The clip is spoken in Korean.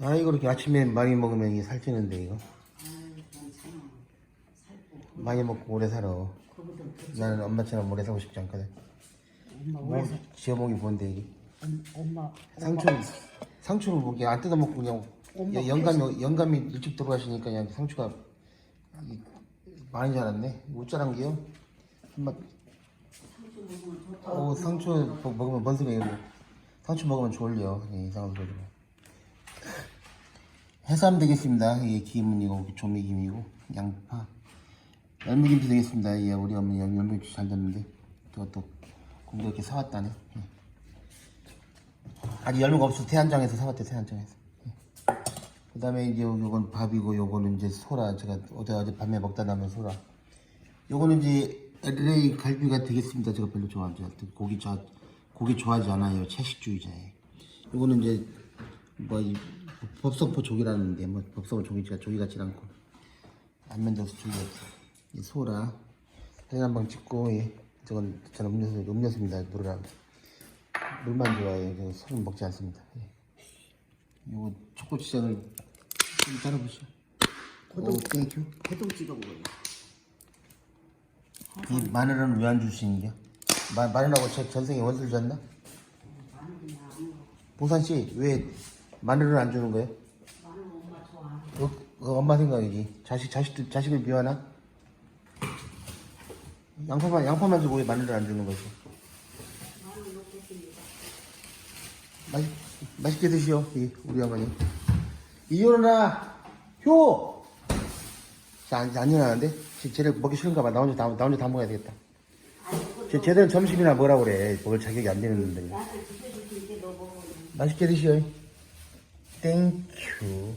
아 이거 이렇게 아침에 많이 먹으면 이게 살찌는데 이거? 많이 먹고 오래 살아. 나는 엄마처럼 오래 살고 싶지 않거든. 엄마 뭐 오래 살 지어먹이 뭔데 이게? 엄- 엄마 상추 상추를 뭐 그냥 안 뜯어먹고 그냥 엄마 여- 영감이 영감이 일찍 들어가시니까 그냥 상추가 이- 많이 자랐네. 우짜란 게요? 한번 어 상추 먹- 먹으면 뭔 소리예요. 상추 먹으면 졸려. 예, 이상한 소리고 해삼 되겠습니다. 이게 김은이고 조미김이고 양파. 열무김치 되겠습니다. 예 우리 어머니 열- 열무김치 잘 됐는데. 저것도 공도 이렇게 사왔다네. 예. 아직 열무가 없어 태안장에서 사왔대 태안장에서. 그 다음에 이제 요- 요건 밥이고 요거는 이제 소라. 제가 어제 어제 밤에 먹다 남은 소라. 요거는 이제 LA 갈비가 되겠습니다. 제가 별로 좋아하지 않 고기 자 고기 좋아하지 않아요. 채식주의자예요. 요거는 이제 뭐 이 법석포 조기라는데 뭐 법석포 조기가 조기 같지 않고 안면적수 조기 같아 이 소라 사진 한 방 찍고 예. 저건 저는 음료수 음료수입니다 노래랑 물만 좋아해요. 저 술은 먹지 않습니다. 예. 요거 초코치장을 좀 따라보시죠. 오, 땡큐. 고동 찍어 먹어요 이 마늘은 왜 안 주시는 겨? 마, 마늘하고 저 전생에 원수를 줬나? 보산 씨, 왜 마늘을 안 주는 거예요? 마늘 엄마 좋아 그, 그 엄마 생각이지. 자식, 자식, 자식을 미워하나? 양파만, 양파만 주고 왜 마늘을 안 주는 거지? 맛있, 맛있게 드시오, 이, 우리 어머니. 이효나, 효! 자, 안, 안 일어나는데? 쟤- 쟤를 먹기 싫은가 봐. 나 혼자 다, 나 혼자 다 먹어야 되겠다. 쟤, 쟤들은 점심이나 뭐라 그래. 먹을 자격이 안 되는데. 맛있게 드시오. 땡큐.